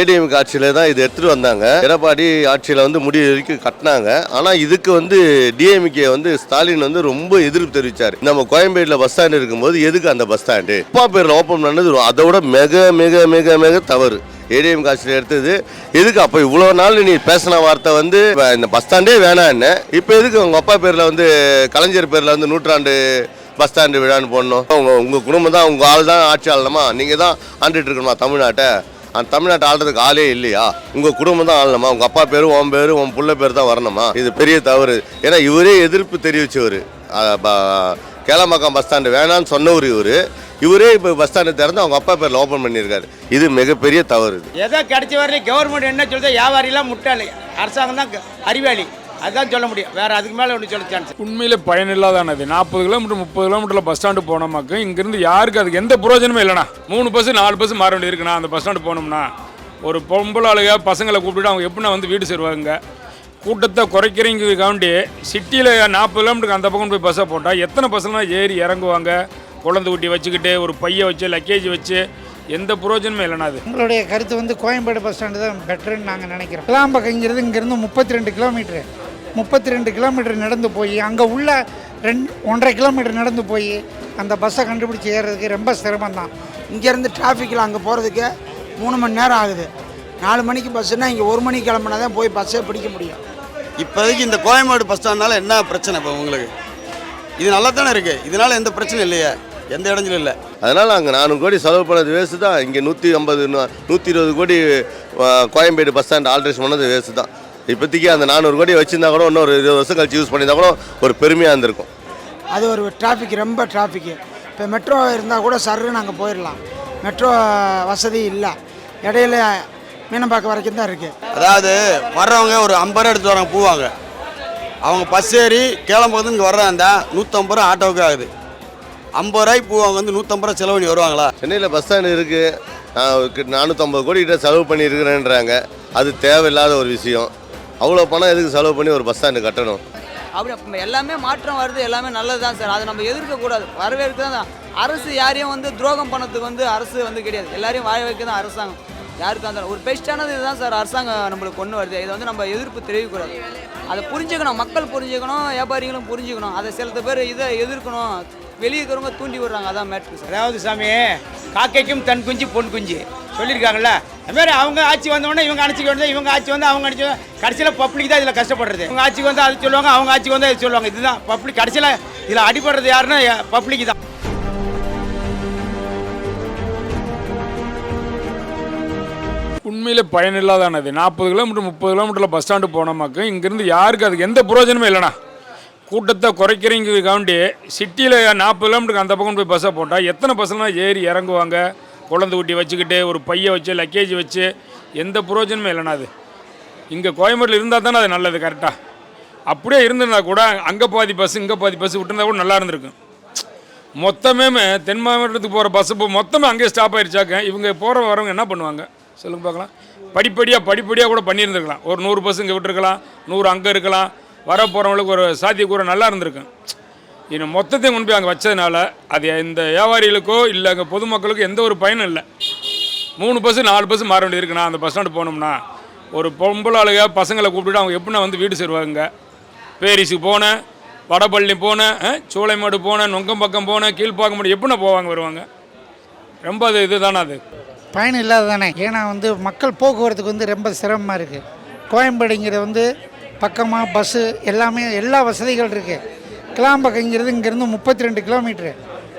ATM ஆட்சியில் தான் இது எடுத்துகிட்டு வந்தாங்க. எடப்பாடி ஆட்சியில் வந்து முடிவு வரைக்கும் கட்டினாங்க. ஆனால் இதுக்கு வந்து டிஎம்கே வந்து ஸ்டாலின் வந்து ரொம்ப எதிர்ப்பு தெரிவித்தார் நம்ம கோயம்பேட்டில் பஸ் ஸ்டாண்ட் இருக்கும்போது எதுக்கு அந்த பஸ் ஸ்டாண்டு? அப்பா பேரில் ஓப்பன் பண்ணது அதை விட மிக மிக மிக மிக தவறு. ஏடிஎம் காட்சியில் எடுத்தது எதுக்கு அப்போ இவ்வளோ நாள் நீ பேசின வார்த்தை வந்து இந்த பஸ் ஸ்டாண்டே வேணான்னு இப்போ எதுக்கு உங்கள் அப்பா பேரில் வந்து கலைஞர் பேரில் வந்து நூற்றாண்டு பஸ் ஸ்டாண்டு விழான்னு போடணும்? உங்கள் உங்கள் குடும்பம் தான் உங்கள் ஆள் தான் ஆட்சி ஆளணுமா நீங்கள் தான் ஆண்டுட்டு இருக்கணுமா தமிழ்நாட்டை? அந்த தமிழ்நாட்டை ஆள்றதுக்கு ஆளே இல்லையா? உங்கள் குடும்பம் தான் ஆளணுமா உங்கள் அப்பா பேர் உன் பேர் உன் பிள்ளை பேர் தான் வரணுமா? இது பெரிய தவறு. ஏன்னா இவரே எதிர்ப்பு தெரிவிச்சவர். கேளம்பாக்கம் பஸ் ஸ்டாண்டு வேணான்னு சொன்னவர் இவர். இவரே இப்போ பஸ் ஸ்டாண்டு திறந்து அவங்க அப்பா பேரில் ஓப்பன் பண்ணியிருக்காரு. இது மிகப்பெரிய தவறு இது. கிடைச்ச வரையிலும் கவர்மெண்ட் என்ன சொல்கிறது வியாபாரிலாம் முட்டாளி. அரசாங்கம் தான் அறிவாளி. அதுதான் சொல்ல முடியும். வேற அதுக்கு மேலே ஒன்றும் சொல்ல சான்ஸ் உண்மையில் பயனில்லாதானது நாற்பது கிலோமீட்டர் முப்பது கிலோமீட்டரில் பஸ் ஸ்டாண்டு போனோமாக்கும் இங்கேருந்து யாருக்கு அதுக்கு எந்த பிரயோஜனமே இல்லைண்ணா. மூணு பஸ் நாலு பஸ் மாற வேண்டியது இருக்குண்ணா அந்த பஸ் ஸ்டாண்டு போனோம்னா ஒரு பொம்பளை ஆளுக பசங்களை கூப்பிட்டு அவங்க எப்படின்னா வந்து வீடு சேருவாங்க? கூட்டத்தை குறைக்கிறீங்கிறதுக்காண்டி சிட்டியில் நாற்பது கிலோமீட்டருக்கு அந்த பக்கம் போய் பஸ்ஸை போட்டால் எத்தனை பஸ்லாம் ஏறி இறங்குவாங்க? குழந்தை குட்டி வச்சுக்கிட்டு ஒரு பையை வச்சு லக்கேஜ் வச்சு எந்த பிரயோஜனமும் இல்லைண்ணா அது. உங்களுடைய கருத்து வந்து கோயம்பேடு பஸ் ஸ்டாண்டு தான் பெட்டர்னு நாங்கள் நினைக்கிறோம். கிளாம்பக்கங்கிறது இங்கேருந்து முப்பத்தி ரெண்டு கிலோமீட்ரு முப்பத்தி ரெண்டு கிலோமீட்டர் நடந்து போய் அங்கே உள்ள ரெண்டு ஒன்றரை கிலோமீட்டர் நடந்து போய் அந்த பஸ்ஸை கண்டுபிடிச்சி ஏறுறதுக்கு ரொம்ப சிரமம் தான் இங்கேருந்து டிராஃபிக்கில் அங்கே போகிறதுக்கு மூணு மணி நேரம் ஆகுது. நாலு மணிக்கு பஸ்ஸுன்னா இங்கே ஒரு மணிக்கு கிளம்புனா தான் போய் பஸ்ஸே பிடிக்க முடியும். இப்போதைக்கு இந்த கோயம்பேடு பஸ் ஸ்டாண்ட்னால என்ன பிரச்சனை இப்போ உங்களுக்கு? இது நல்லா தானே இருக்குது இதனால எந்த பிரச்சனையும் இல்லையே. எந்த இடஞ்சிலும் இல்லை. அதனால் அங்கே நானூறு கோடி செலவு பண்ணது வேஸ்ட்டு தான். இங்கே நூற்றி ஐம்பது நூற்றி இருபது கோடி கோயம்பேடு பஸ் ஸ்டாண்ட் ஆல்ட்ரேஷன் பண்ணது வேஸ்ட்டு தான். இப்போதைக்கு அந்த நானூறு கோடி வச்சிருந்தா கூட இன்னொரு இருபது வருஷம் கழிச்சு யூஸ் பண்ணியிருந்தா கூட ஒரு பெருமையாக இருந்திருக்கும். அது ஒரு டிராஃபிக் ரொம்ப டிராஃபிக்கு இப்போ மெட்ரோ இருந்தால் கூட சர்ன்னு அங்கே போயிடலாம் மெட்ரோ வசதி இல்லை. இடையில மீனம்பாக்கம் வரைக்கும் தான் இருக்குது அதாவது வர்றவங்க ஒரு ஐம்பது ரூபா எடுத்து வராங்க போவாங்க அவங்க பஸ் ஏறி கிளம்புறது இங்கே வர்றாந்தா நூற்றம்பது ரூபா ஆட்டோவுக்கு ஆகுது. ஐம்பது ரூபாய்க்கு போவாங்க வந்து நூற்றம்பது ரூபா செலவு பண்ணி வருவாங்களா? சென்னையில் பஸ் ஸ்டாண்டு இருக்குது நானூற்றம்பது கோடி கிட்ட செலவு பண்ணியிருக்கிறேன்றாங்க அது தேவையில்லாத ஒரு விஷயம். அவ்வளோ பணம் எதுக்கு செலவு பண்ணி ஒரு பஸ் ஸ்டாண்டு கட்டணும்? அப்படி அப்ப எல்லாமே மாற்றம் வருது. எல்லாமே நல்லது தான் சார். அதை நம்ம எதிர்க்கக்கூடாது வரவேற்க தான் அரசு யாரையும் வந்து துரோகம் பண்ணதுக்கு வந்து அரசு வந்து கிடையாது. எல்லாரையும் வாழ வைக்க தான் அரசாங்கம். யாருக்கும் அந்த ஒரு பெஸ்ட்டானது இதுதான் சார். அரசாங்கம் நம்மளுக்கு கொண்டு வருது. இதை வந்து நம்ம எதிர்ப்பு தெரிவிக்கக்கூடாது. அதை புரிஞ்சுக்கணும். மக்கள் புரிஞ்சுக்கணும். வியாபாரிகளும் புரிஞ்சுக்கணும். அதை சில பேர் இதை எதிர்க்கணும். வெளியே இருக்கிறவங்க தூண்டி விடுறாங்க. அதான் மேட்ரு சார் அதாவது சாமி காக்கைக்கும் தன் குஞ்சு பொன் குஞ்சு. சொல்லியிருக்காங்கல்ல? அது மாதிரி அவங்க ஆட்சி வந்தோடனே இவங்க அணைச்சிக்க வேண்டியது இவங்க ஆட்சி வந்து அவங்க அடிச்சு கடைசியில் பப்ளிக் தான் இதில் கஷ்டப்படுறது. இவங்க ஆட்சிக்கு வந்து அது சொல்லுவாங்க அவங்க ஆட்சிக்கு வந்து அது சொல்லுவாங்க. இதுதான் பப்ளிக் கடைசியில் இதில் அடிபடுறது யாருன்னா பப்ளிக் தான். உண்மையிலே பயனில்லாதானது நாற்பது கிலோமீட்டர் முப்பது கிலோமீட்டரில் பஸ் ஸ்டாண்டு போனோமாக்கும் இங்கேருந்து யாருக்கு அதுக்கு எந்த பிரயோஜனமும் இல்லைண்ணா. கூட்டத்தை குறைக்கிறீங்கிறதுக்காண்டி சிட்டியில் நாற்பது கிலோமீட்டருக்கு அந்த பக்கம் போய் பஸ்ஸை போட்டால் எத்தனை பஸ்லாம் ஏறி இறங்குவாங்க? குழந்தை குட்டி வச்சுக்கிட்டு ஒரு பையை வச்சு லக்கேஜ் வச்சு எந்த பிரயோஜனமும் இல்லைண்ணா அது. இங்கே கோயம்பேட்டில் இருந்தால் தானே அது நல்லது கரெக்டாக அப்படியே இருந்திருந்தா கூட அங்கே பாதி பஸ் இங்கே பாதி பஸ் விட்டுருந்தா கூட நல்லா இருந்திருக்கும். மொத்தமே தென் மாவட்டத்துக்கு போகிற பஸ் இப்போ மொத்தமே அங்கேயே ஸ்டாப் ஆகிடுச்சாக்க இவங்க போகிற வரவங்க என்ன பண்ணுவாங்க? சொல்லுங்க பார்க்கலாம். படிப்படியாக படிப்படியாக கூட பண்ணியிருந்துருக்கலாம். ஒரு நூறு பஸ் இங்கே விட்டுருக்கலாம் நூறு அங்கே இருக்கலாம். வர போகிறவங்களுக்கு ஒரு சாத்தியக்கூற நல்லா இருந்திருக்கும் இன்னும் மொத்தத்தையும் கொண்டு போய் அங்கே வச்சதுனால அது இந்த வியாபாரிகளுக்கோ இல்லை அங்கே பொதுமக்களுக்கோ எந்த ஒரு பயனும் இல்லை. மூணு பஸ்ஸு நாலு பஸ்ஸு மாற வேண்டியது இருக்குண்ணா அந்த பஸ் ஸ்டாண்டு போனோம்னா ஒரு பொம்பளை ஆளுக பசங்களை கூப்பிட்டுட்டு அவங்க எப்படின்னா வந்து வீடு சேருவாங்க? பேரிஸுக்கு போனேன் வடபழனி போனேன் சோலைமாடு போனேன் நொங்கம்பக்கம் போனேன் கீழ்ப்பாக்கம் எப்படின்னா போவாங்க வருவாங்க? ரொம்ப அது இதுதானே அது. பயன் இல்லாத தானே ஏன்னா வந்து மக்கள் போக்குவரத்துக்கு வந்து ரொம்ப சிரமமாக இருக்குது கோயம்பேடுங்கிறது வந்து பக்கமாக பஸ்ஸு எல்லாமே எல்லா வசதிகள் இருக்குது கிளாம்பக்கங்கிறது இங்கேருந்து முப்பத்தி ரெண்டு கிலோமீட்ரு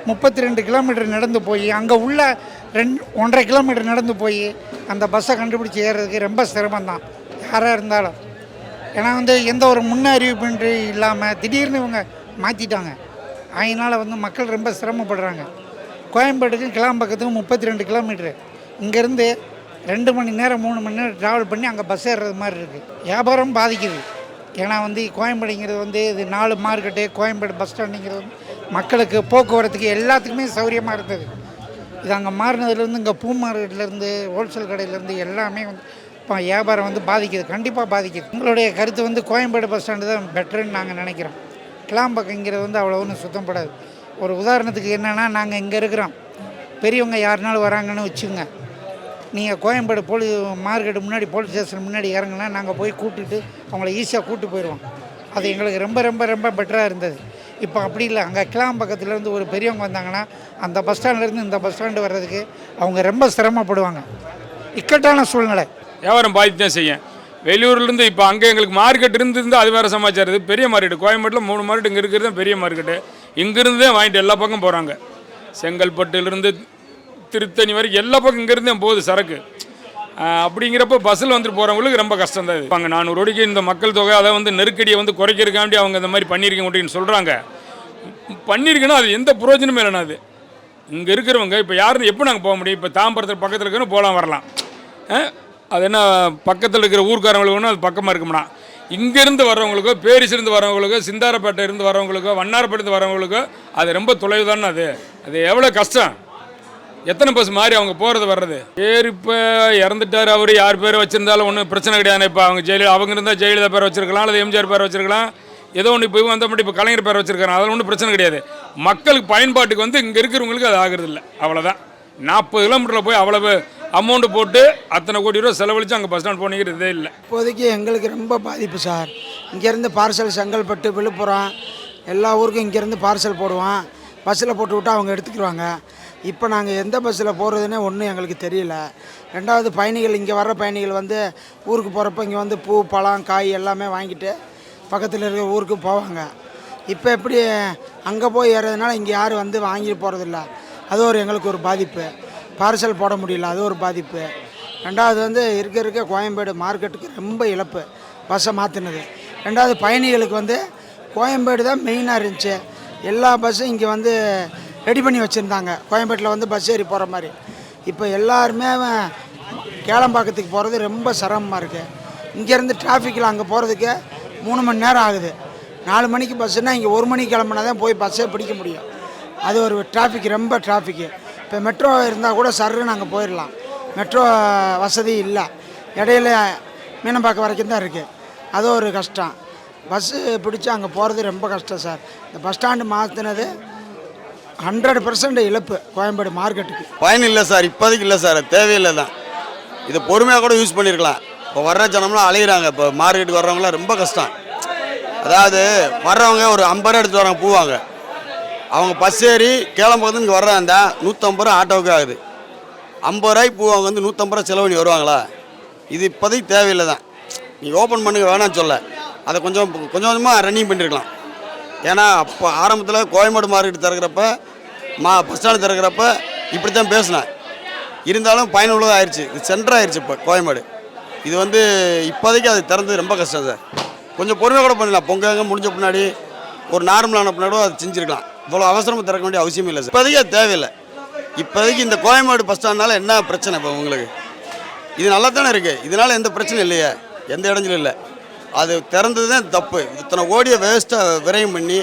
முப்பத்தி ரெண்டு கிலோமீட்டர் நடந்து போய் அங்கே உள்ள ரெண்டு ஒன்றரை கிலோமீட்டர் நடந்து போய் அந்த பஸ்ஸை கண்டுபிடிச்சி ஏறுறதுக்கு ரொம்ப சிரமம் தான் யாராக இருந்தாலும். ஏன்னா வந்து எந்த ஒரு முன்னறிவிப்பின்றி இல்லாமல் திடீர்னு இவங்க மாற்றிட்டாங்க அதனால் வந்து மக்கள் ரொம்ப சிரமப்படுறாங்க. கோயம்பேட்டுக்கும் கிளாம்பக்கத்துக்கும் முப்பத்தி ரெண்டு கிலோமீட்ரு இங்கேருந்து ரெண்டு மணி நேரம் மூணு மணி நேரம் ட்ராவல் பண்ணி அங்கே பஸ் ஏறுறது மாதிரி இருக்குது வியாபாரம் பாதிக்குது. ஏன்னா வந்து கோயம்பேடுங்கிறது வந்து இது நாலு மார்க்கெட்டு கோயம்பேடு பஸ் ஸ்டாண்டுங்கிறது வந்து மக்களுக்கு போக்குவரத்துக்கு எல்லாத்துக்குமே சௌகரியமாக இருந்தது. இது அங்கே மாறினதுலேருந்து இங்கே பூ மார்க்கெட்லேருந்து ஹோல்சேல் கடையிலேருந்து எல்லாமே வந்து இப்போ வியாபாரம் வந்து பாதிக்குது கண்டிப்பாக பாதிக்குது. உங்களுடைய கருத்து வந்து கோயம்பேடு பஸ் ஸ்டாண்டு தான் பெட்டர்னு நாங்கள் நினைக்கிறோம். கிளாம்பக்கங்கிறது வந்து அவ்வளோ ஒன்றும் சுத்தப்படாது ஒரு உதாரணத்துக்கு என்னென்னா நாங்கள் இங்கே இருக்கிறோம். பெரியவங்க யாருனாலும் வராங்கன்னு வச்சுங்க நீங்கள் கோயம்பேடு போலீஸ் மார்க்கெட்டு முன்னாடி போலீஸ் ஸ்டேஷன் முன்னாடி இறங்குனா நாங்கள் போய் கூப்பிட்டுட்டு அவங்கள ஈஸியாக கூப்பிட்டு போயிடுவோம் அது எங்களுக்கு ரொம்ப ரொம்ப ரொம்ப பெட்டராக இருந்தது. இப்போ அப்படி இல்லை. அங்கே கிளாம் பக்கத்துலேருந்து ஒரு பெரியவங்க வந்தாங்கன்னா அந்த பஸ் ஸ்டாண்ட்லேருந்து இந்த பஸ் ஸ்டாண்டு வர்றதுக்கு அவங்க ரொம்ப சிரமப்படுவாங்க. இக்கட்டான சூழ்நிலை. வியாபாரம் பாதித்து தான் செய்யும். வெளியூர்லேருந்து இப்போ அங்கே எங்களுக்கு மார்க்கெட் இருந்திருந்து அது வேறு சமாச்சாரம் இது பெரிய மார்க்கெட்டு கோயம்பேட்டில் மூணு மார்க்கெட் இங்கே இருக்கிறது தான் பெரிய மார்க்கெட்டு இங்கேருந்து தான் வாங்கிட்டு எல்லா பக்கம் போகிறாங்க செங்கல்பட்டுலேருந்து திருத்தணி வரைக்கும் எல்லா பக்கம் இங்கேருந்து தான் போகுது சரக்கு. அப்படிங்கிறப்ப பஸ்ஸில் வந்துட்டு போகிறவங்களுக்கு ரொம்ப கஷ்டம் தான் இது. அங்கே நானூறு கோடிக்கு இந்த மக்கள் தொகை அதை வந்து நெருக்கடியை வந்து குறைக்கிறக்காண்டி அவங்க இந்த மாதிரி பண்ணியிருக்க அப்படின்னு சொல்கிறாங்க பண்ணியிருக்கேன்னா அது எந்த பிரயோஜனமே இல்லைனா அது. இங்கே இருக்கிறவங்க இப்போ யாரும் எப்போ நாங்கள் போக முடியும்? இப்போ தாம்பரத்தில் பக்கத்தில் இருக்கணும் போகலாம் வரலாம். அது என்ன பக்கத்தில் இருக்கிற ஊர்க்காரங்களுக்கு ஒன்றும் அது பக்கமாக இருக்கும்னா இங்கேருந்து வர்றவங்களுக்கோ பேரிசிலிருந்து வரவங்களுக்கோ சிந்தாரப்பேட்டை இருந்து வரவங்களுக்கோ வண்ணாரப்பேட்டை வரவங்களுக்கோ அது ரொம்ப தொலைவு தானே அது. அது எவ்வளோ கஷ்டம். எத்தனை பஸ் மாறி அவங்க போகிறது வர்றது? பேர் இப்போ இறந்துட்டார் அவர். யார் பேர் வச்சிருந்தாலும் ஒன்றும் பிரச்சனை கிடையாது. இப்போ அவங்க ஜெயலலிதா அவங்க இருந்தால் ஜெயலலிதா பேர் வச்சிருக்கலாம் அல்லது எம்ஜிஆர் பேர் வச்சிருக்கலாம். ஏதோ ஒன்று இப்போ வந்த மட்டும் இப்போ கலைஞர் பேர் வச்சிருக்காங்க அதில் ஒன்றும் பிரச்சனை கிடையாது. மக்களுக்கு பயன்பாட்டுக்கு வந்து இங்கே இருக்கிறவங்களுக்கு அது ஆகிறது இல்லை. அவ்வளோதான் நாற்பது கிலோமீட்டரில் போய் அவ்வளவு அமௌண்ட் போட்டு அத்தனை கோடி ரூபா செலவழித்து அங்கே பஸ் ஸ்டாண்ட் போனீங்கிறதே இல்லை. இப்போதைக்கு எங்களுக்கு ரொம்ப பாதிப்பு சார். இங்கேருந்து பார்சல் செங்கல்பட்டு விழுப்புரம் எல்லா ஊருக்கும் இங்கேருந்து பார்சல் போடுவோம் பஸ்ஸில் போட்டு விட்டு அவங்க எடுத்துக்கிடுவாங்க இப்போ நாங்கள் எந்த பஸ்ஸில் போகிறதுனே ஒன்றும் எங்களுக்கு தெரியல. ரெண்டாவது பயணிகள் இங்கே வர்ற பயணிகள் வந்து ஊருக்கு போகிறப்ப இங்கே வந்து பூ பழம் காய் எல்லாமே வாங்கிட்டு பக்கத்தில் இருக்கிற ஊருக்கு போவாங்க. இப்போ எப்படி அங்கே போய் ஏறதுனால இங்கே யாரும் வந்து வாங்கிட்டு போகிறதில்ல. அது ஒரு எங்களுக்கு ஒரு பாதிப்பு. பார்சல் போட முடியல அது ஒரு பாதிப்பு. ரெண்டாவது வந்து இருக்க இருக்க கோயம்பேடு மார்க்கெட்டுக்கு ரொம்ப இழப்பு. பஸ்ஸை மாற்றினது ரெண்டாவது பயணிகளுக்கு வந்து கோயம்பேடு தான் மெயினாக இருந்துச்சு. எல்லா பஸ்ஸும் இங்கே வந்து ரெடி பண்ணி வச்சுருந்தாங்க. கோயம்பேட்டில் வந்து பஸ் ஏறி போகிற மாதிரி. இப்போ எல்லாருமே கேளம்பாக்கத்துக்கு போகிறது ரொம்ப சிரமமாக இருக்குது இங்கேருந்து டிராஃபிக்கில் அங்கே போகிறதுக்கு மூணு மணி நேரம் ஆகுது. நாலு மணிக்கு பஸ்ஸுனா இங்கே ஒரு மணிக்கு கிளம்புனா தான் போய் பஸ்ஸே பிடிக்க முடியும். அது ஒரு டிராஃபிக் ரொம்ப டிராஃபிக்கு இப்போ மெட்ரோ இருந்தால் கூட சர்ன்னு நாங்கள் போயிடலாம் மெட்ரோ வசதி இல்லை. இடையில மீனம்பாக்கம் வரைக்கும் தான் இருக்குது அது ஒரு கஷ்டம். பஸ்ஸு பிடிச்சி அங்கே போகிறது ரொம்ப கஷ்டம் சார் இந்த பஸ் ஸ்டாண்டு மாற்றினது ஹண்ட்ரட் பர்சன்ட் இழப்பு கோயம்பேடு மார்க்கெட்டுக்கு. பயன் இல்லை சார் இப்போதைக்கு இல்லை சார் அது தேவையில்லை தான். இதை பொறுமையாக கூட யூஸ் பண்ணியிருக்கலாம் இப்போ வர்ற ஜனம்லாம் அலையிறாங்க இப்போ மார்க்கெட்டுக்கு வர்றவங்களாம் ரொம்ப கஷ்டம். அதாவது வர்றவங்க ஒரு ஐம்பது ரூபா எடுத்து வராங்க பூவாங்க. அவங்க பஸ் ஏறி கிளம்புறது இங்கே வர்றாந்தா நூற்றம்பது ரூபா ஆட்டோவுக்கு ஆகுது. ஐம்பது ரூபாய்க்கு பூ அவங்க வந்து நூற்றம்பது ரூபா செலவு பண்ணி வருவாங்களா? இது இப்போதைக்கு தேவையில்லை தான். நீங்கள் ஓப்பன் பண்ணுங்க வேணாம்னு சொல்ல. அதை கொஞ்சம் கொஞ்சம் கொஞ்சமாக ரன்னிங் பண்ணியிருக்கலாம் ஏன்னா அப்போ ஆரம்பத்தில் கோயம்பேடு மார்க்கெட் திறக்கிறப்ப மா பஸ் ஸ்டாண்டு திறக்கிறப்ப இப்படி தான் பேசினேன். இருந்தாலும் பயனுள்ளதாக ஆயிடுச்சு இது சென்டர் ஆயிடுச்சு இப்போ கோயம்பேடு. இது வந்து இப்போதைக்கு அது திறந்தது ரொம்ப கஷ்டம் சார் கொஞ்சம் பொறுமையாக கூட பண்ணலாம் பொங்கல் முடிஞ்ச பின்னாடி ஒரு நார்மலான பின்னாடி அது செஞ்சுருக்கலாம். இவ்வளோ அவசரமாக திறக்க வேண்டிய அவசியம் இல்லை சார் இப்போதைக்கு அது தேவையில்லை. இப்போதைக்கு இந்த கோயம்பேடு பஸ் ஸ்டாண்ட்னால என்ன பிரச்சனை இப்போ உங்களுக்கு? இது நல்லா தானே இருக்குது இதனால் எந்த பிரச்சனையும் இல்லையே. எந்த இடைஞ்சலும் இல்லை. அது திறந்தது தான் தப்பு. இத்தனை கோடியை வேஸ்ட்டாக விரயம் பண்ணி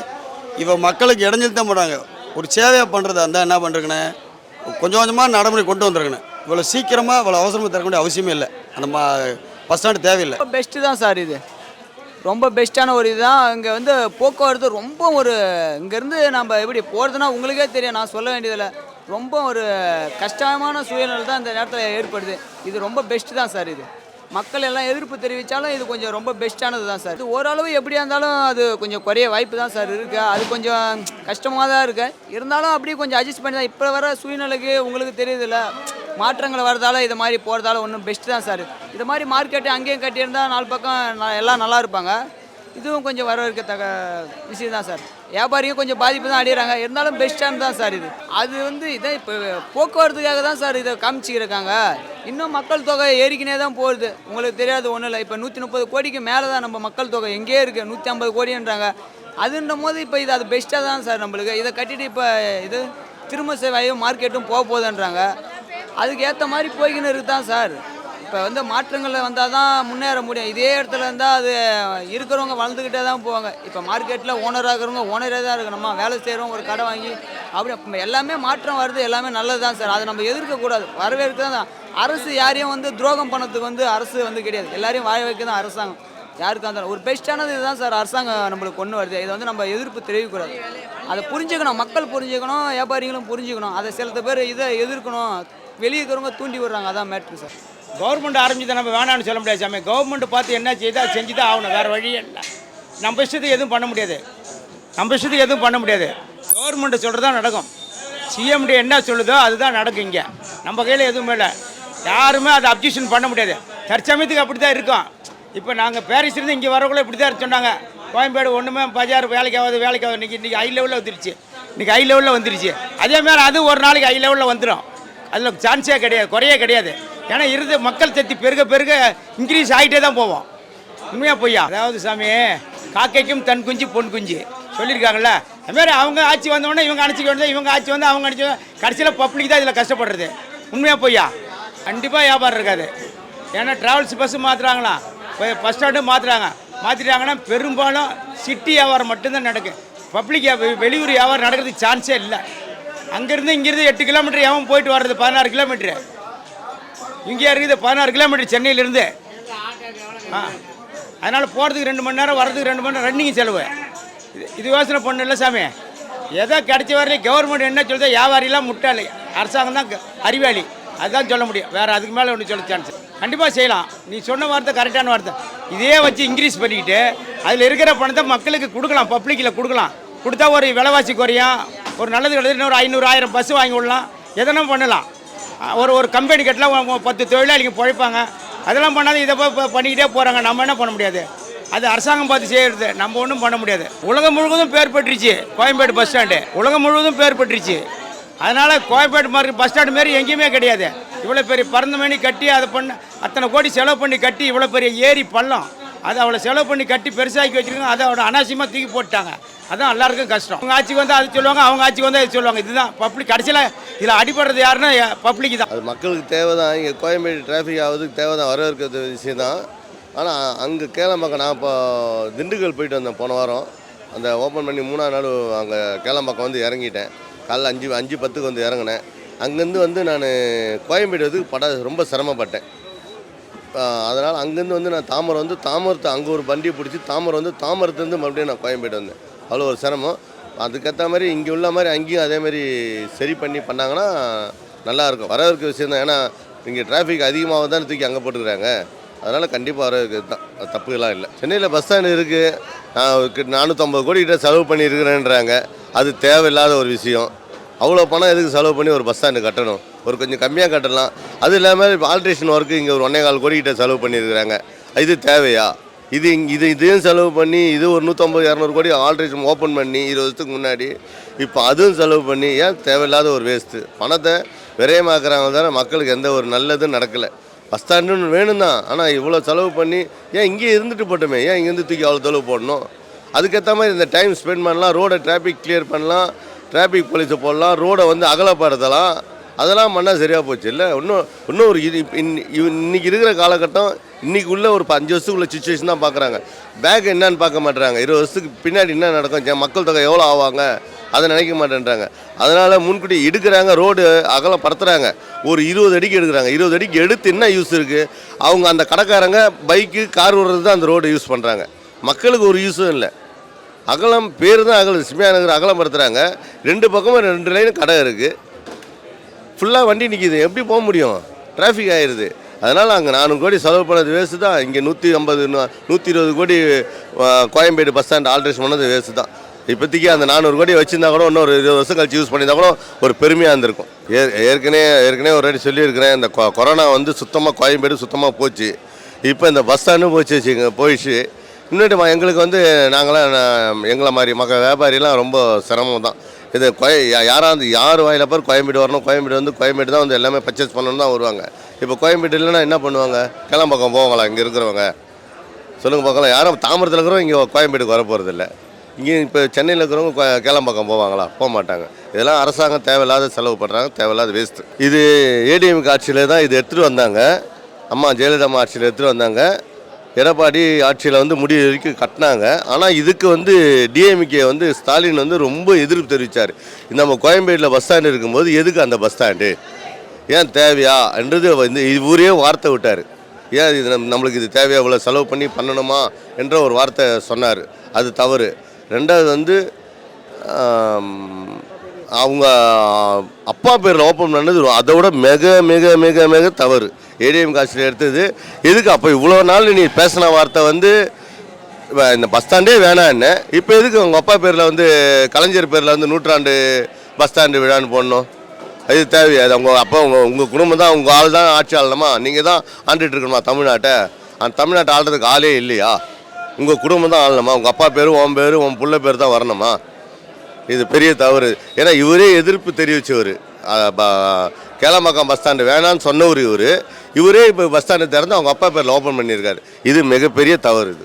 இவ மக்களுக்கு இடைஞ்சல் தான் பண்ணுறாங்க ஒரு சேவையாக பண்ணுறதா இருந்தால் என்ன பண்ணுறதுங்கண்ணே கொஞ்சம் கொஞ்சமாக நடைமுறை கொண்டு வந்துருக்கணும் இவ்வளோ சீக்கிரமாக இவ்வளோ அவசரமாக திறக்க வேண்டிய அவசியமே இல்லை. அந்த மா பஸ் ஸ்டாண்டு தேவையில்லை. ரொம்ப பெஸ்ட்டு தான் சார் இது. ரொம்ப பெஸ்ட்டான ஒரு இதுதான். இங்கே வந்து போக்குவரத்து ரொம்ப ஒரு இங்கேருந்து நம்ம எப்படி போகிறதுனா உங்களுக்கே தெரியும். நான் சொல்ல வேண்டியதில்லை. ரொம்ப ஒரு கஷ்டமான சூழ்நிலை தான் இந்த நேரத்தில் ஏற்படுது. இது ரொம்ப பெஸ்ட்டு தான் சார் இது. மக்கள் எல்லாம் எதிர்ப்பு தெரிவித்தாலும் இது கொஞ்சம் ரொம்ப பெஸ்ட்டானது தான் சார் இது ஓரளவு எப்படியா இருந்தாலும் அது கொஞ்சம் குறைய வாய்ப்பு தான் சார் இருக்குது அது கொஞ்சம் கஷ்டமாக தான் இருக்குது இருந்தாலும் அப்படியே கொஞ்சம் அட்ஜஸ்ட் பண்ணி தான். இப்போ வர சூழ்நிலைக்கு உங்களுக்கு தெரியுதுல்ல மாற்றங்கள் வரதால இது மாதிரி போகிறதால ஒன்றும் பெஸ்ட்டு தான் சார் இது மாதிரி மார்க்கெட்டு அங்கேயும் கட்டியிருந்தால் நாலு பக்கம் ந- எல்லாம் நல்லா இருப்பாங்க. இதுவும் கொஞ்சம் வரவேற்கத்தக்க விஷயம் தான் சார். வியாபாரியும் கொஞ்சம் பாதிப்பு தான் அடையிறாங்க. இருந்தாலும் பெஸ்ட்டானு தான் சார் இது. அது வந்து இதை இப்போ போக்குவரத்துக்காக தான் சார் இதை காமிச்சிருக்காங்க இன்னும் மக்கள் தொகை ஏறிக்கினே தான் போகுது. உங்களுக்கு தெரியாது ஒன்றும் இல்லை. இப்போ நூற்றி முப்பது கோடிக்கு மேலே தான் நம்ம மக்கள் தொகை எங்கேயே இருக்குது நூற்றி ஐம்பது கோடின்றாங்க. அதுன்ற போது இப்போ இது அது பெஸ்ட்டாக தான் சார் நம்மளுக்கு. இதை கட்டிட்டு இப்போ இது திரும்ப சேவையும் மார்க்கெட்டும் போக போகுதுன்றாங்க. அதுக்கு ஏற்ற மாதிரி போய்கின்னு இருக்குது தான் சார். இப்போ வந்து மாற்றங்கள் வந்தால் தான் முன்னேற முடியும். இதே இடத்துல இருந்தால் அது இருக்கிறவங்க வளர்ந்துக்கிட்டே தான் போவாங்க. இப்போ மார்க்கெட்டில் ஓனர் ஆகிறவங்க ஓனரே தான் இருக்கணுமா. வேலை செய்கிறவங்க ஒரு கடை வாங்கி அப்படி எல்லாமே மாற்றம் வருது. எல்லாமே நல்லது தான் சார். அதை நம்ம எதிர்க்கக்கூடாது வரவேற்க தான். அரசு யாரையும் வந்து துரோகம் பண்ணதுக்கு வந்து அரசு வந்து கிடையாது. எல்லாரையும் வாழ வைக்க தான் அரசாங்கம். யாருக்கு வந்தாலும். ஒரு பெஸ்ட்டானது இதுதான் சார். அரசாங்கம் நம்மளுக்கு கொண்டு வருது. இதை வந்து நம்ம எதிர்ப்பு தெரிவிக்கக்கூடாது. அதை புரிஞ்சுக்கணும். மக்கள் புரிஞ்சுக்கணும். வியாபாரிகளும் புரிஞ்சுக்கணும். அதை சில பேர் இதை எதிர்க்கணும். வெளியே இருக்கிறவங்க தூண்டி விடுறாங்க. அதான் மேட்ரு சார். கவர்மெண்ட் ஆரம்பிச்சதை நம்ம வேணாம்னு சொல்ல முடியாது சாமி. கவர்மெண்ட் பார்த்து என்ன செய்தால் செஞ்சு தான் ஆகணும். வேறு வழியே இல்லை. நம்ம இஷ்டத்துக்கு எதுவும் பண்ண முடியாது. நம்ம இஷ்டத்துக்கு எதுவும் பண்ண முடியாது. கவர்மெண்ட் சொல்கிறது தான் நடக்கும் சிஎம்டி என்ன சொல்லுதோ அதுதான் நடக்கும் இங்கே. நம்ம கையில் எதுவும் இல்லை. யாருமே அதை அப்ஜெக்ஷன் பண்ண முடியாது. தற்சமயத்துக்கு அப்படி தான் இருக்கும். இப்போ நாங்கள் பேரிஸ்லேருந்து இங்கே வரக்குள்ளே இப்படி தான் சொன்னாங்க. கோயம்பேடு ஒன்றுமே பஜார் வேலைக்கு ஆகாது வேலைக்கு ஆகாது இன்றைக்கி இன்றைக்கி ஹை லெவலில் வந்துருச்சு இன்றைக்கி ஹை லெவலில் வந்துருச்சு. அதேமாதிரி அது ஒரு நாளைக்கு ஹை லெவலில் வந்துடும் அதில் சான்ஸே கிடையாது. குறையே கிடையாது. ஏன்னா இருந்து மக்கள் சக்தி பெருக பெருக இன்க்ரீஸ் ஆகிட்டே தான் போவோம். உண்மையாக பொய்யா? அதாவது சாமி காக்கைக்கும் தன் குஞ்சு பொன் குஞ்சு. சொல்லியிருக்காங்கல்ல? அதுமாரி அவங்க ஆட்சி வந்தோடனே இவங்க அணைச்சிக்க வேண்டியது இவங்க ஆட்சி வந்து அவங்க அணைச்சி கடைசியில் பப்ளிக் தான் இதில் கஷ்டப்படுறது. உண்மையாக பொய்யா? கண்டிப்பாக வியாபாரம் இருக்காது. ஏன்னா ட்ராவல்ஸ் பஸ்ஸு மாற்றுறாங்களா பஸ் ஸ்டாண்டு மாற்றுறாங்க மாற்றிட்டாங்கன்னா பெரும்பாலும் சிட்டி வியாபாரம் மட்டும்தான் நடக்கும் பப்ளிக் வெளியூர் வியாபாரம் நடக்கிறதுக்கு சான்ஸே இல்லை. அங்கேருந்து இங்கேருந்து எட்டு கிலோமீட்டர் எவன் போயிட்டு வர்றது? பதினாறு கிலோமீட்ரு இங்கேயே இருக்குது பதினாறு கிலோமீட்டர் சென்னையிலேருந்து. ஆ. அதனால் போகிறதுக்கு ரெண்டு மணி நேரம் வர்றதுக்கு ரெண்டு மணி நேரம் ரன்னிங் செலவு. இது இது யோசனை பண்ணு இல்லை சாமி. எதோ கிடைச்ச வரையும் கவர்மெண்ட் என்ன சொல்லுதோ வியாபாரிலாம் முட்டாளி. அரசாங்கம் தான் அறிவாளி. அதுதான் சொல்ல முடியும். வேறு அதுக்கு மேலே ஒன்று சொல்ல சான்ஸ் கண்டிப்பாக செய்யலாம். நீ சொன்ன வார்த்தை கரெக்டான வார்த்தை. இதே வச்சு இன்க்ரீஸ் பண்ணிக்கிட்டு அதில் இருக்கிற பணத்தை மக்களுக்கு கொடுக்கலாம் பப்ளிக்கில் கொடுக்கலாம். கொடுத்தா ஒரு விலைவாசி குறையும். ஒரு நல்லது கிடையாது இன்னொரு ஐநூறு ஆயிரம் பஸ் வாங்கி விடலாம். எதனா பண்ணலாம். ஒரு ஒரு கம்பெனி கட்டலாம் பத்து தொழிலாளிங்க பிழைப்பாங்க. அதெல்லாம் பண்ணாத இதை போய் பண்ணிக்கிட்டே போகிறாங்க நம்ம என்ன பண்ண முடியாது? அது அரசாங்கம் பார்த்து செய்கிறது நம்ம ஒன்றும் பண்ண முடியாது. உலகம் முழுவதும் பேர் பெற்றுச்சு கோயம்பேடு பஸ் ஸ்டாண்டு. உலகம் முழுவதும் பேர் பெற்றுச்சு அதனால் கோயம்பேடு மாதிரி பஸ் ஸ்டாண்டு மாரி எங்கேயுமே கிடையாது. இவ்வளோ பெரிய பறந்த மணி கட்டி அதை பண்ண அத்தனை கோடி செலவு பண்ணி கட்டி இவ்வளோ பெரிய ஏரி பள்ளம். அதை அவ்வளோ செலவு பண்ணி கட்டி பெருசாக்கி வச்சிருக்காங்க. அதை அவ்வளோ அனாவசியமாக தூக்கி போட்டாங்க அதான் எல்லாருக்கும் கஷ்டம். அவங்க ஆட்சிக்கு வந்தால் அது சொல்லுவாங்க அவங்க ஆட்சிக்கு வந்தால் அது சொல்லுவாங்க. இதுதான் பப்ளிக் கடைசியில் இதில் அடிபடுறது யாருன்னா பப்ளிக் தான். அது மக்களுக்கு தேவை தான் இங்கே கோயம்பேடு டிராஃபிக் ஆகுதுக்கு தேவை தான் வரவேற்கிறது விஷயம் தான் ஆனால் அங்கே கேளம்பாக்கம் நான் இப்போ திண்டுக்கல் போயிட்டு வந்தேன் போன வாரம். அந்த ஓப்பன் பண்ணி மூணாவது நாள் அங்கே கேளம்பாக்கம் வந்து இறங்கிட்டேன். காலைல அஞ்சு அஞ்சு பத்துக்கு வந்து இறங்கினேன். அங்கேருந்து வந்து நான் கோயம்பேடு வந்து பட ரொம்ப சிரமப்பட்டேன். அதனால் அங்கேருந்து வந்து நான் தாமரை வந்து தாமரத்தை அங்கே ஒரு வண்டியை பிடிச்சி தாமரை வந்து தாமரத்துலேருந்து மறுபடியும் நான் கோயம்பேடு வந்தேன். அவ்வளோ ஒரு சிரமம். அதுக்கேற்ற மாதிரி இங்கே உள்ள மாதிரி அங்கேயும் அதே மாதிரி சரி பண்ணி பண்ணாங்கன்னா நல்லாயிருக்கும் வரவேற்க விஷயம் தான். ஏன்னா இங்கே டிராஃபிக் அதிகமாக தான் தூக்கி அங்கே போட்டுக்கிறாங்க. அதனால் கண்டிப்பாக வரவேற்க தான் அது தப்புலாம் இல்லை. சென்னையில் பஸ் ஸ்டாண்டு இருக்குது நானூற்றம்பது கோடி கிட்ட செலவு பண்ணியிருக்கிறேன்றாங்க அது தேவையில்லாத ஒரு விஷயம். அவ்வளோ பணம் எதுக்கு செலவு பண்ணி ஒரு பஸ் ஸ்டாண்டு கட்டணும்? ஒரு கொஞ்சம் கம்மியாக கட்டலாம். அது இல்லாமல் ஆல்ட்ரேஷன் ஒர்க்கு இங்கே ஒரு ஒன்றே கால் கோடி கிட்ட செலவு பண்ணியிருக்கிறாங்க இது தேவையா? இது இது இதையும் செலவு பண்ணி இது ஒரு நூற்றம்பது இரநூறு கோடி ஆல்ட்ரேஷன் ஓப்பன் பண்ணி இருபது வருஷத்துக்கு முன்னாடி இப்போ அதுவும் செலவு பண்ணி ஏன் தேவையில்லாத ஒரு வேஸ்ட்டு பணத்தை விரயமாக்குறாங்க தானே மக்களுக்கு எந்த ஒரு நல்லதும் நடக்கலை. பஸ் ஸ்டாண்டுன்னு வேணும் தான் ஆனால் இவ்வளோ செலவு பண்ணி ஏன் இங்கேயே இருந்துட்டு போட்டோமே? ஏன் இங்கேருந்து தூக்கி அவ்வளோ செலவு போடணும்? அதுக்கேற்ற மாதிரி இந்த டைம் ஸ்பெண்ட் பண்ணலாம் ரோடை டிராஃபிக் கிளியர் பண்ணலாம் டிராஃபிக் போலீஸை போடலாம் ரோடை வந்து அகலப்படுத்தலாம். அதெல்லாம் பண்ணால் சரியாக போச்சு. இல்லை இன்னும் இன்னும் ஒரு இது இன்னைக்கு இருக்கிற காலகட்டம் இன்றைக்கி உள்ள ஒரு அஞ்சு வருஷத்துக்குள்ள சுச்சுவேஷன் தான் பார்க்குறாங்க பேக் என்னன்னு பார்க்க மாட்டேறாங்க இருபது வருஷத்துக்கு பின்னாடி என்ன நடக்கும்? மக்கள் தொகை எவ்வளோ ஆவாங்க? அதை நினைக்க மாட்டேன்றாங்க. அதனால் முன்கூட்டி எடுக்கிறாங்க ரோடு அகலம் படுத்துகிறாங்க ஒரு இருபது அடிக்கு எடுக்கிறாங்க. இருபது அடிக்கு எடுத்து என்ன யூஸ் இருக்குது அவங்க அந்த கடைக்காரங்க பைக்கு கார் விடுறது தான் அந்த ரோடு யூஸ் பண்ணுறாங்க மக்களுக்கு ஒரு யூஸும் இல்லை. அகலம் பேர் தான் அகலம். சிமியா நகர் அகலம் படுத்துகிறாங்க ரெண்டு பக்கமும் ரெண்டு லைன் கடை இருக்குது ஃபுல்லாக வண்டி நிற்கிது எப்படி போக முடியும்? டிராஃபிக் ஆயிடுது அதனால் அங்கே நானூறு கோடி செலவு பண்ணது வேஸ்ட்டு தான். இங்கே நூற்றி ஐம்பது நூற்றி இருபது கோடி கோயம்பேடு பஸ் ஸ்டாண்ட் ஆல்ட்ரேஷன் பண்ணது வேஸ்ட்டு தான். இப்போதைக்கு அந்த நானூறு கோடி வச்சுருந்தா கூட இன்னொரு இருபது வருஷம் கழிச்சு யூஸ் பண்ணியிருந்தா கூட ஒரு பெருமையாக இருந்திருக்கும். ஏ ஏற்கனவே ஏற்கனவே ஒரு வாட்டி சொல்லியிருக்கிறேன். இந்த கொ- கொரோனா வந்து சுத்தமாக கோயம்பேடு சுத்தமாக போச்சு. இப்போ இந்த பஸ் ஸ்டாண்டும் போச்சு வச்சுங்க போயிடுச்சு. இன்னொரு எங்களுக்கு வந்து நாங்களாம் நான் எங்களை மாதிரி மக்கள் வியாபாரிலாம் ரொம்ப சிரமம் தான் இது கோய யாராவது யார் வாயில பார் கோயம்பேடு வரணும் கோயம்பேடு வந்து கோயம்பேடு தான் வந்து எல்லாமே பர்ச்சேஸ் பண்ணணும் தான் வருவாங்க. இப்போ கோயம்பேடு இல்லைன்னா என்ன பண்ணுவாங்க? கிளம்பக்கம் போவாங்களா இங்கே இருக்கிறவங்க? சொல்லுங்கள் பார்க்கலாம். யாரும் தாமரத்தில் இருக்கிறவங்க இங்கே கோயம்பேடுக்கு வர போகிறதில்ல இங்கே இப்போ சென்னையில் இருக்கிறவங்க கோ- கேளம்பாக்கம் போவாங்களா? போக மாட்டாங்க. இதெல்லாம் அரசாங்கம் தேவையில்லாத செலவு பண்ணுறாங்க தேவையில்லாத வேஸ்ட்டு இது ஏடிஎம் ஆட்சியில் தான் இது எடுத்துகிட்டு வந்தாங்க. அம்மா ஜெயலலிதா அம்மா ஆட்சியில் எடுத்துகிட்டு வந்தாங்க. எடப்பாடி ஆட்சியில் வந்து முடிவு வரைக்கும் கட்டினாங்க. ஆனால் இதுக்கு வந்து டிஎம்கே வந்து ஸ்டாலின் வந்து ரொம்ப எதிர்ப்பு தெரிவித்தார் நம்ம கோயம்பேட்டில் பஸ் ஸ்டாண்டு இருக்கும்போது எதுக்கு அந்த பஸ் ஸ்டாண்டு ஏன் தேவையா? என்றது வந்து ஊரே வார்த்தை விட்டார். ஏன் இது நம்மளுக்கு இது தேவையா? இவ்வளோ செலவு பண்ணி பண்ணணுமா? என்ற ஒரு வார்த்தை சொன்னார். அது தவறு. ரெண்டாவது வந்து அவங்க அப்பா பேரில் ஓப்பன் பண்ணது அதை விட மிக மிக மிக மிக தவறு. ஏடிஎம் காசில் எடுத்தது. எதுக்கு அப்போ இவ்வளோ நாள் நீ பேசின வார்த்தை வந்து இந்த பஸ் ஸ்டாண்டே வேணாம் என்ன? இப்போ எதுக்கு உங்கள் அப்பா பேரில் வந்து கலைஞர் பேரில் வந்து நூற்றாண்டு பஸ் ஸ்டாண்டு விழான்னு போடணும்? அது தேவையா? அது உங்கள் அப்போ உங்கள் உங்கள் குடும்பம் தான் உங்கள் ஆள் தான் ஆட்சி ஆளணுமா? நீங்கள் தான் ஆண்டுட்டு இருக்கணுமா தமிழ்நாட்டை? அந்த தமிழ்நாட்டை ஆள்றதுக்கு ஆளே இல்லையா? உங்கள் குடும்பம் தான் ஆளணுமா? உங்கள் அப்பா பேர் உன் பேர் உன் பிள்ளை பேர் தான் வரணுமா? இது பெரிய தவறு. ஏன்னா இவரே எதிர்ப்பு தெரிவித்தவர் கேளம்பாக்கம் பஸ் ஸ்டாண்டு வேணான்னு சொன்னவர் இவர். இவரே இப்போ பஸ் ஸ்டாண்டு திறந்து அவங்க அப்பா பேரில் ஓப்பன் பண்ணியிருக்காரு. இது மிகப்பெரிய தவறு இது.